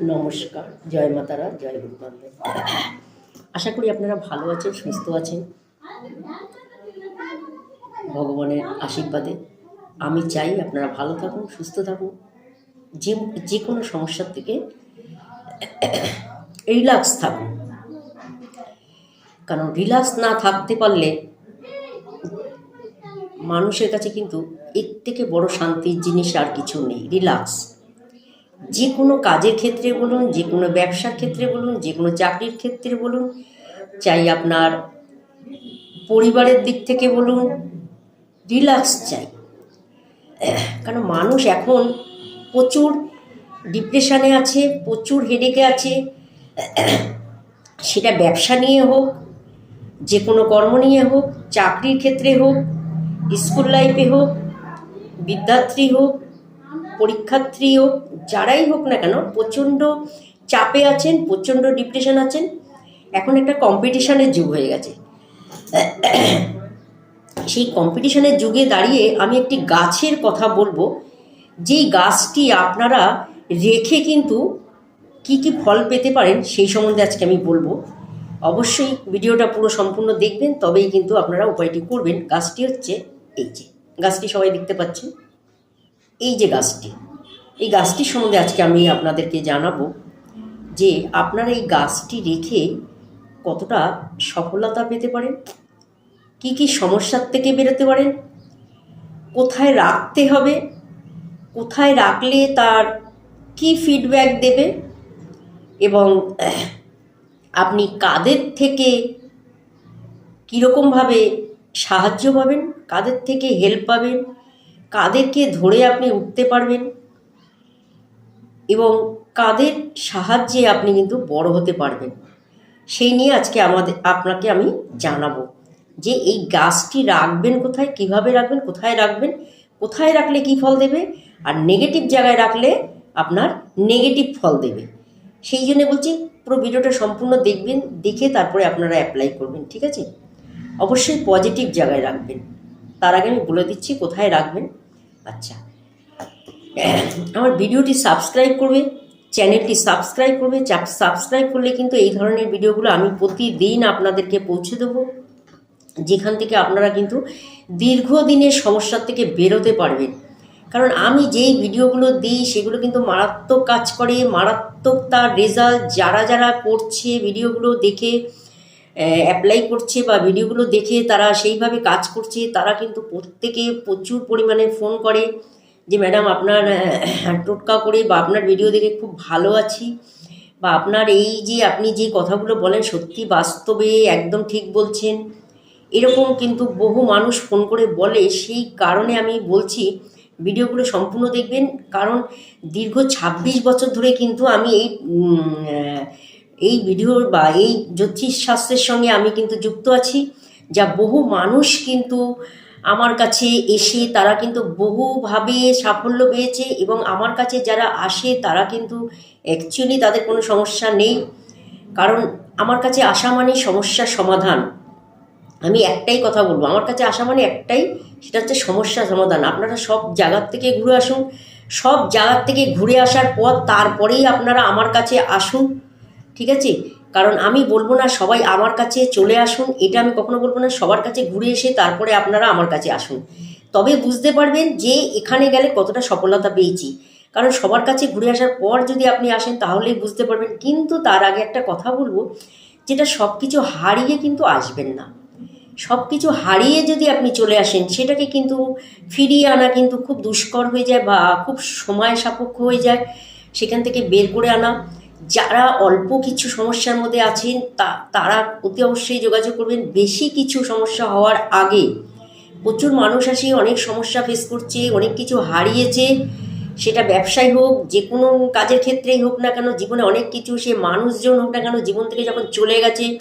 নমস্কার, জয় মাতারা জয় গুরুবান্ধব আশা করি আপনারা ভালো আছেন, সুস্থ আছেন। ভগবানের আশীর্বাদে আমি চাই আপনারা ভালো থাকুন, সুস্থ থাকুন। যে যে কোনো সমস্যার থেকে রিল্যাক্স থাকুন। কারণ রিল্যাক্স না থাকতে পারলে মানুষের কাছে কিন্তু এর থেকে বড় শান্তির জিনিস আর কিছু নেই, রিল্যাক্স। যে কোনো কাজের ক্ষেত্রে বলুন যে কোনো ব্যবসার ক্ষেত্রে বলুন যে কোনো চাকরির ক্ষেত্রে বলুন, চাই আপনার পরিবারের দিক থেকে বলুন, রিল্যাক্স চাই। কারণ মানুষ এখন প্রচুর ডিপ্রেশানে আছে, প্রচুর হেডেকে আছে। সেটা ব্যবসা নিয়ে হোক যে কোনো কর্ম নিয়ে হোক, চাকরির ক্ষেত্রে হোক, স্কুল লাইফে হোক, বিদ্যার্থী হোক পরীক্ষার্থী হোক যারাই হোক না কেন, প্রচণ্ড চাপে আছেন, প্রচণ্ড ডিপ্রেশন আছেন। এখন একটা কম্পিটিশনের যুগ হয়ে গেছে। সেই কম্পিটিশনের যুগে দাঁড়িয়ে আমি একটি গাছের কথা বলব। যেই গাছটি আপনারা রেখে কিন্তু কি কি ফল পেতে পারেন, সেই সম্বন্ধে আজকে আমি বলব। অবশ্যই ভিডিওটা পুরো সম্পূর্ণ দেখবেন, তবেই কিন্তু আপনারা উপায়টি করবেন। গাছটি হচ্ছে এই যে, গাছটি সবাই দেখতে পাচ্ছেন। এই যে গাছটি, এই গাছটি সম্বন্ধে আজকে আমি আপনাদেরকে জানাব যে আপনারা এই গাছটি রেখে কতটা সফলতা পেতে পারেন, কি কি সমস্যার থেকে বেরোতে পারেন, কোথায় রাখতে হবে, কোথায় রাখলে তার কি ফিডব্যাক দেবে এবং আপনি কাদের থেকে কীরকমভাবে সাহায্য পাবেন, কাদের থেকে হেল্প পাবেন কাদেরকে ধরে আপনি উঠতে পারবেন এবং কাদের সাহায্যে আপনি কিন্তু বড় হতে পারবেন। সেই নিয়ে আজকে আমাদের, আপনাকে আমি জানাব যে এই গাছটি রাখবেন কোথায়, কীভাবে রাখবেন, কোথায় রাখবেন, কোথায় রাখলে কি ফল দেবে আর নেগেটিভ জায়গায় রাখলে আপনার নেগেটিভ ফল দেবে। সেই জন্য বলছি, পুরো ভিডিওটা সম্পূর্ণ দেখবেন, দেখে তারপরে আপনারা অ্যাপ্লাই করবেন, ঠিক আছে? অবশ্যই পজিটিভ জায়গায় রাখবেন। তার আগে আমি বলে দিচ্ছি কোথায় রাখবেন। আচ্ছা। আমার ভিডিওটি সাবস্ক্রাইব করবে চ্যানেলটি সাবস্ক্রাইব করবে সাবস্ক্রাইব করলে কিন্তু এই ধরনের ভিডিওগুলো আমি প্রতিদিন আপনাদেরকে পৌঁছে দেবো। যেখান থেকে আপনারা কিন্তু দীর্ঘদিনের সমস্যার থেকে বেরোতে পারবেন। কারণ আমি যেই ভিডিওগুলো দিই, সেগুলো কিন্তু মারাত্মক কাজ করে, মারাত্মক তার রেজাল্ট যারা যারা করছে ভিডিওগুলো দেখে অ্যাপ্লাই করছে বা ভিডিওগুলো দেখে তারা সেইভাবে কাজ করছে, তারা কিন্তু প্রত্যেকে প্রচুর পরিমাণে ফোন করে যে ম্যাডাম আপনার টোটকা করে বা আপনার ভিডিও দেখে খুব ভালো আছি বা আপনার এই যে, আপনি যে কথাগুলো বলেন সত্যি বাস্তবে একদম ঠিক বলছেন। এরকম কিন্তু বহু মানুষ ফোন করে বলে। সেই কারণে আমি বলছি, ভিডিওগুলো সম্পূর্ণ দেখবেন। কারণ দীর্ঘ ২৬ বছর ধরে কিন্তু আমি এই এই ভিডিও বা এই জ্যোতিষশাস্ত্রের সঙ্গে আমি কিন্তু যুক্ত আছি, যা বহু মানুষ কিন্তু আমার কাছে এসে তারা কিন্তু বহুভাবে সাফল্য পেয়েছে এবং আমার কাছে যারা আসে তারা কিন্তু অ্যাকচুয়ালি তাদের কোনো সমস্যা নেই। কারণ আমার কাছে আসা মানে সমস্যার সমাধান। আমি একটাই কথা বলব, আমার কাছে আসা মানে একটাই, সেটা হচ্ছে সমস্যা সমাধান। আপনারা সব জায়গার থেকে ঘুরে আসুন, সব জায়গার থেকে ঘুরে আসার পর তারপরেই আপনারা আমার কাছে আসুন। ঠিক আছে? কারণ আমি বলব না সবাই আমার কাছে চলে আসুন, এটা আমি কখনো বলব না, সবার কাছে ঘুরে এসে তারপরে আপনারা আমার কাছে আসুন। তবে বুঝতে পারবেন যে এখানে গেলে কতটা সফলতা পেয়েছি। কারণ সবার কাছে ঘুরে আসার পর যদি আপনি আসেন তাহলেই বুঝতে পারবেন, কিন্তু তার আগে একটা কথা বলব, যেটা সব কিছু হারিয়ে কিন্তু আসবেন না। সব কিছু হারিয়ে যদি আপনি চলে আসেন, সেটাকে কিন্তু ফিরিয়ে আনা কিন্তু খুব দুষ্কর হয়ে যায় বা খুব সময় সাপেক্ষ হয়ে যায়। সেখান থেকে বের করে আনা। যারা অল্প কিছু সমস্যার মধ্যে আছেন, তা, তারা অতি অবশ্যই যোগাযোগ করবেন। বেশি কিছু সমস্যা হওয়ার আগে প্রচুর মানুষ আসে, অনেক সমস্যা ফেস করছে, অনেক কিছু হারিয়েছে। সেটা ব্যবসায় হোক, যে কোনো কাজের ক্ষেত্রেই হোক না কেন, জীবনে অনেক কিছু সে মানুষজন হোক না কেন, জীবন থেকে যখন চলে গেছে,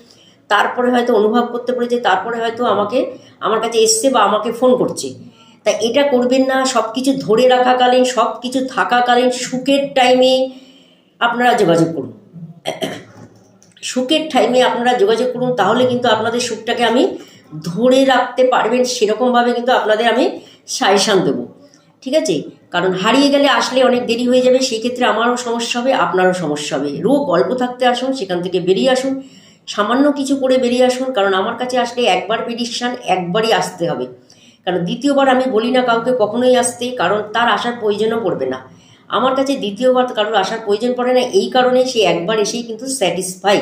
তারপরে হয়তো অনুভব করতে পেরেছে, তারপরে হয়তো আমাকে, আমার কাছে এসছে বা আমাকে ফোন করছে। তা এটা করবেন না সব কিছু ধরে রাখাকালীন সব কিছু থাকাকালীন, সুখের টাইমে আপনারা যোগাযোগ করুন। সুখের টাইমে আপনারা যোগাযোগ করুন, তাহলে কিন্তু আপনাদের সুখটাকে আমি ধরে রাখতে পারবেন, সেরকমভাবে কিন্তু আপনাদের আমি সাজেশান দেবো। ঠিক আছে? কারণ হারিয়ে গেলে আসলে অনেক দেরি হয়ে যাবে সেই ক্ষেত্রে আমারও সমস্যা হবে, আপনারও সমস্যা হবে। রোগ, অল্প থাকতে আসুন, সেখান থেকে বেরিয়ে আসুন। সামান্য কিছু করে বেরিয়ে আসুন, কারণ আমার কাছে আসলে একবার প্রেডিকশান একবারই আসতে হবে। কারণ দ্বিতীয়বার আমি বলি না কাউকে কখনোই আসতে, কারণ তার আসার প্রয়োজনও পড়বে না। আমার কাছে দ্বিতীয়বার কারোর আসার প্রয়োজন পড়ে না, এই কারণে সে একবার এসেই কিন্তু স্যাটিসফাই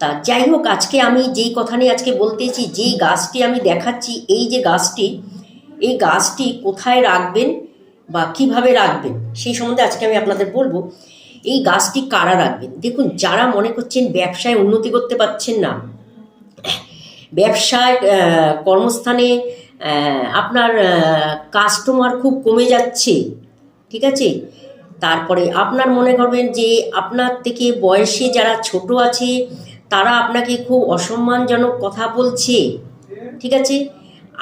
তা যাই হোক, আজকে আমি যেই কথা নিয়ে আজকে বলতেছি যেই গাছটি আমি দেখাচ্ছি, এই যে গাছটি, এই গাছটি কোথায় রাখবেন বা কীভাবে রাখবেন, সেই সম্বন্ধে আজকে আমি আপনাদের বলব। এই গাছটি কারা রাখবেন? দেখুন, যারা মনে করছেন ব্যবসায় উন্নতি করতে পারছেন না, ব্যবসায় কর্মস্থানে আপনার কাস্টমার খুব কমে যাচ্ছে ঠিক আছে? তারপরে আপনার মনে করবেন যে আপনার থেকে বয়সে যারা ছোট আছে, তারা আপনাকে খুব অসম্মানজনক কথা বলছে, ঠিক আছে?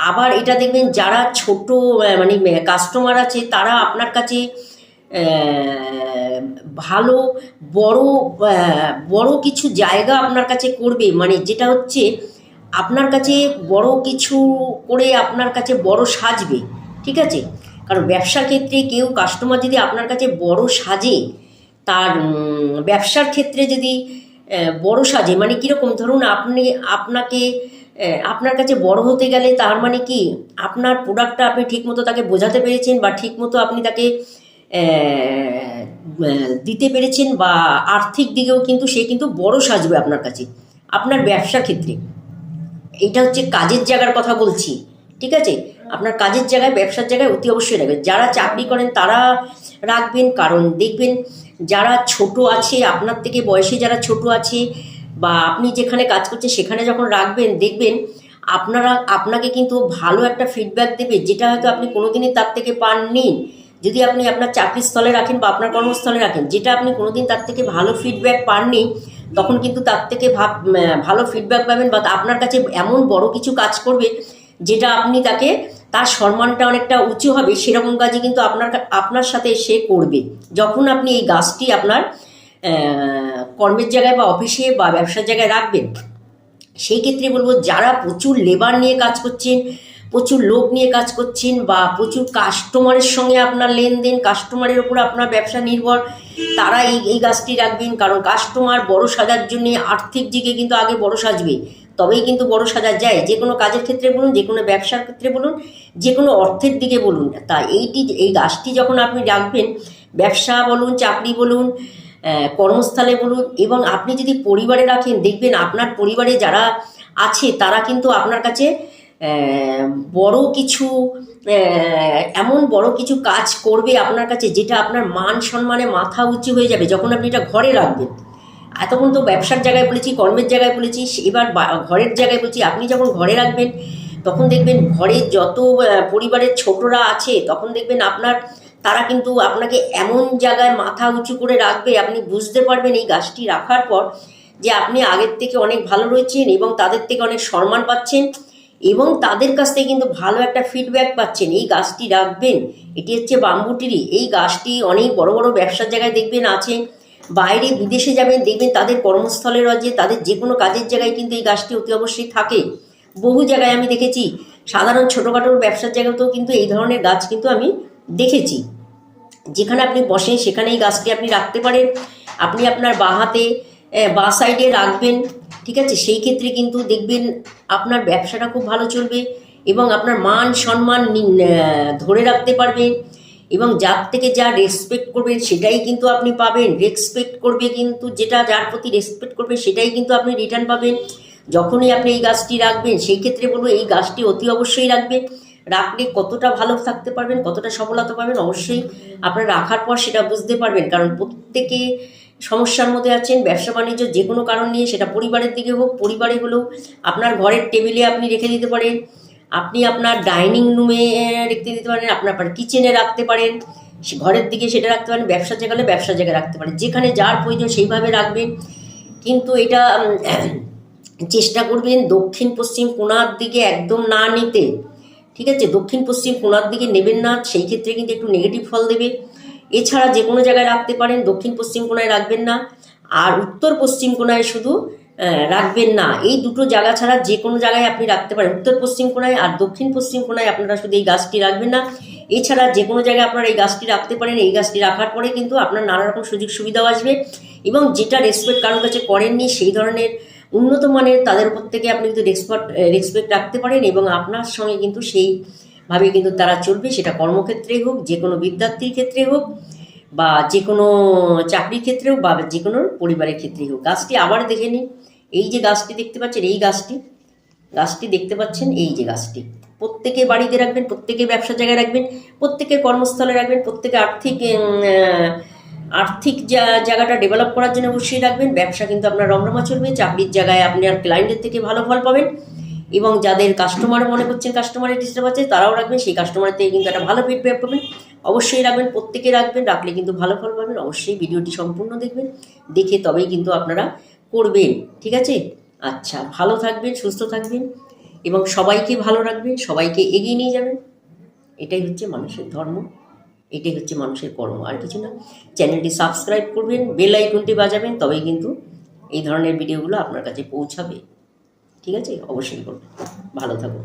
আবার এটা দেখবেন যারা ছোট মানে কাস্টমার আছে, তারা আপনার কাছে ভালো, বড় বড় কিছু জায়গা আপনার কাছে করবে। মানে যেটা হচ্ছে, আপনার কাছে বড় কিছু করে আপনার কাছে বড় সাজবে, ঠিক আছে? কারণ ব্যবসার ক্ষেত্রে কেউ কাস্টমার যদি আপনার কাছে বড় সাজে, তার ব্যবসার ক্ষেত্রে যদি বড় সাজে মানে কীরকম? ধরুন আপনি, আপনাকে আপনার কাছে বড় হতে গেলে তার মানে কি? আপনার প্রোডাক্টটা আপনি ঠিকমতো তাকে বোঝাতে পেরেছেন বা ঠিকমতো আপনি তাকে দিতে পেরেছেন বা আর্থিক দিকেও কিন্তু সে কিন্তু বড় সাজবে আপনার কাছে। আপনার ব্যবসার ক্ষেত্রে। এটা হচ্ছে কাজের জায়গার কথা বলছি। ঠিক আছে? আপনার কাজের জায়গায়, ব্যবসার জায়গায় অতি অবশ্যই রাখবেন। যারা চাকরি করেন, তারা রাখবেন। কারণ দেখবেন, যারা ছোট আছে, আপনার থেকে বয়সে যারা ছোট আছে, বা আপনি যেখানে কাজ করছেন, সেখানে যখন রাখবেন, দেখবেন আপনারা, আপনাকে কিন্তু ভালো একটা ফিডব্যাক দেবে, যেটা হয়তো আপনি কোনোদিনই তার থেকে পাননি। যদি আপনি আপনার চাকরির স্থলে রাখেন, বা আপনার কর্মস্থলে রাখেন, যেটা আপনি কোনোদিন তার থেকে ভালো ফিডব্যাক পাননি, তখন কিন্তু তার থেকে ভাব ভালো ফিডব্যাক পাবেন, বা আপনার কাছে এমন বড় কিছু কাজ করবে যেটা আপনি তাকে, তার সম্মানটা অনেকটা উঁচু হবে, সেরকম কাজই কিন্তু আপনার আপনার সাথে সে করবে। যখন আপনি এই গাছটি আপনার কর্মের জায়গায় বা অফিসে বা ব্যবসার জায়গায় রাখবেন, সেই ক্ষেত্রে বলব যারা প্রচুর লেবার নিয়ে কাজ করছেন, প্রচুর লোক নিয়ে কাজ করছেন বা প্রচুর কাস্টমারের সঙ্গে আপনার লেনদেন কাস্টমারের উপর আপনার ব্যবসা নির্ভর, তারা এই এই গাছটি রাখবেন। কারণ কাস্টমার বড় সাজার জন্যে আর্থিক দিকে কিন্তু আগে বড় সাজবে। তবেই কিন্তু বড় সাজা যায়। যে কোনো কাজের ক্ষেত্রে বলুন, যে কোনো ব্যবসার ক্ষেত্রে বলুন, যে কোনো অর্থের দিকে বলুন। তা এইটি, এই গাছটি যখন আপনি রাখবেন, ব্যবসা বলুন, চাকরি বলুন কর্মস্থলে বলুন, এবং আপনি যদি পরিবারে রাখেন, দেখবেন আপনার পরিবারে যারা আছে, তারা কিন্তু আপনার কাছে বড় কিছু এমন বড় কিছু কাজ করবে আপনার কাছে, যেটা আপনার মান সম্মানে মাথা উঁচু হয়ে যাবে। যখন আপনি এটা ঘরে রাখবেন এতক্ষণ তো ব্যবসার জায়গায় বলেছি, কর্মের জায়গায় বলেছি, এবার ঘরের জায়গায় বলছি, আপনি যখন ঘরে রাখবেন, তখন দেখবেন ঘরে যত পরিবারের ছোটরা আছে, তখন দেখবেন আপনার, তারা কিন্তু আপনাকে এমন জায়গায় মাথা উঁচু করে রাখবে, আপনি বুঝতে পারবেন এই গাছটি রাখার পর যে আপনি আগের থেকে অনেক ভালো রয়েছেন এবং তাদের থেকে অনেক সম্মান পাচ্ছেন এবং তাদের কাছ থেকে কিন্তু ভালো একটা ফিডব্যাক পাচ্ছেন। এই গাছটি রাখবেন, এটি হচ্ছে বাম্বুটিরি এই গাছটি অনেক বড় বড় ব্যবসার জায়গায় দেখবেন আছে বাইরে বিদেশে যাবেন, দেখবেন তাদের কর্মস্থলের যে তাদের যে কোনো কাজের জায়গায় কিন্তু এই গাছটি অতি অবশ্যই থাকে। বহু জায়গায় আমি দেখেছি, সাধারণ ছোটোখাটো ব্যবসার জায়গাতেও কিন্তু এই ধরনের গাছ কিন্তু আমি দেখেছি। যেখানে আপনি বসেন, সেখানে এই গাছটি আপনি রাখতে পারেন। আপনি আপনার বাঁ হাতে বাঁ সাইডে রাখবেন, ঠিক আছে? সেই ক্ষেত্রে কিন্তু দেখবেন আপনার ব্যবসাটা খুব ভালো চলবে এবং আপনার মান সম্মান ধরে রাখতে পারবেন। এবং যার থেকে যা রেসপেক্ট করবেন সেটাই কিন্তু আপনি পাবেন। রেসপেক্ট করবে কিন্তু যেটা যার প্রতি রেসপেক্ট করবে সেটাই কিন্তু আপনি রিটার্ন পাবেন। যখনই আপনি এই গাছটি রাখবেন, সেই ক্ষেত্রে বলব এই গাছটি অতি অবশ্যই রাখবেন। রাখলে কতটা ভালো থাকতে পারবেন, কতটা সফলতা পাবেন অবশ্যই আপনার রাখার পর সেটা বুঝতে পারবেন। কারণ প্রত্যেকে সমস্যার মধ্যে আছেন, ব্যবসা বাণিজ্য যে কোনো কারণ নিয়ে, সেটা পরিবারের দিকে হোক, পরিবারে হলেও আপনার ঘরের টেবিলে আপনি রেখে দিতে পারেন। আপনি আপনার ডাইনিং রুমে রেখে দিতে পারেন, আপনার কিচেনে রাখতে পারেন ঘরের দিকে সেটা রাখতে পারেন ব্যবসার জায়গা হলে ব্যবসার জায়গায় রাখতে পারেন, যেখানে যার প্রয়োজন সেইভাবে রাখবেন কিন্তু এটা চেষ্টা করবেন দক্ষিণ পশ্চিম কোণার দিকে একদম না নিতে, ঠিক আছে? দক্ষিণ পশ্চিম কোণার দিকে নেবেন না, সেই ক্ষেত্রে কিন্তু একটু নেগেটিভ ফল দেবে। এছাড়া যে কোনো জায়গায় রাখতে পারেন, দক্ষিণ পশ্চিম কোণায় রাখবেন না, আর উত্তর পশ্চিম কোণায় শুধু রাখবেন না। এই দুটো জায়গা ছাড়া যে কোনো জায়গায় আপনি রাখতে পারেন। উত্তর পশ্চিম কোণায় আর দক্ষিণ পশ্চিম কোণায় আপনারা শুধু এই গাছটি রাখবেন না। এছাড়া যে কোনো জায়গায় আপনারা এই গাছটি রাখতে পারেন। এই গাছটি রাখার পরে কিন্তু আপনার নানা রকম সুযোগ সুবিধাও আসবে এবং যেটা রেসপেক্ট কারোর কাছে করেননি, সেই ধরনের উন্নত মানের তাদের উপর থেকে আপনি কিন্তু রেসপেক্ট রেসপেক্ট রাখতে পারেন এবং আপনার সঙ্গে কিন্তু সেইভাবে কিন্তু তারা চলবে। সেটা কর্মক্ষেত্রে হোক, যে কোনো বিদ্যার্থীর ক্ষেত্রে হোক বা যে কোনো চাকরির ক্ষেত্রে হোক বা যে কোনো পরিবারের ক্ষেত্রেই হোক। গাছটি আবার দেখে নিন। এই যে গাছটি দেখতে পাচ্ছেন, এই গাছটি গাছটি দেখতে পাচ্ছেন, এই যে গাছটি। প্রত্যেকে বাড়িতে রাখবেন প্রত্যেকে ব্যবসার জায়গায় রাখবেন প্রত্যেকে কর্মস্থলে রাখবেন, প্রত্যেকে আর্থিক আর্থিক জায়গাটা ডেভেলপ করার জন্য অবশ্যই রাখবেন। ব্যবসা কিন্তু আপনার রমরমা চলবে, চাকরির জায়গায় আপনি আর ক্লায়েন্টের থেকে ভালো ফল পাবেন এবং যাদের কাস্টমার মনে করছেন কাস্টমারের ডিস্টার্ব আছে, তারাও রাখবেন, সেই কাস্টমারের থেকে কিন্তু একটা ভালো ফিডব্যাক পাবেন। অবশ্যই রাখবেন, প্রত্যেকে রাখবেন, রাখলে কিন্তু ভালো ফল পাবেন। অবশ্যই ভিডিওটি সম্পূর্ণ দেখবেন, দেখে তবেই কিন্তু আপনারা করবেন, ঠিক আছে? আচ্ছা ভালো থাকবেন, সুস্থ থাকবেন এবং সবাইকে ভালো রাখবেন, সবাইকে এগিয়ে নিয়ে যাবেন। এটাই হচ্ছে মানুষের ধর্ম, এটাই হচ্ছে মানুষের কর্ম। আর কিছু না, চ্যানেলটি সাবস্ক্রাইব করবেন, বেল আইকনটি বাজাবেন, তবেই কিন্তু এই ধরনের ভিডিওগুলো আপনার কাছে পৌঁছাবে। ঠিক আছে? অবশ্যই করবেন। ভালো থাকুন।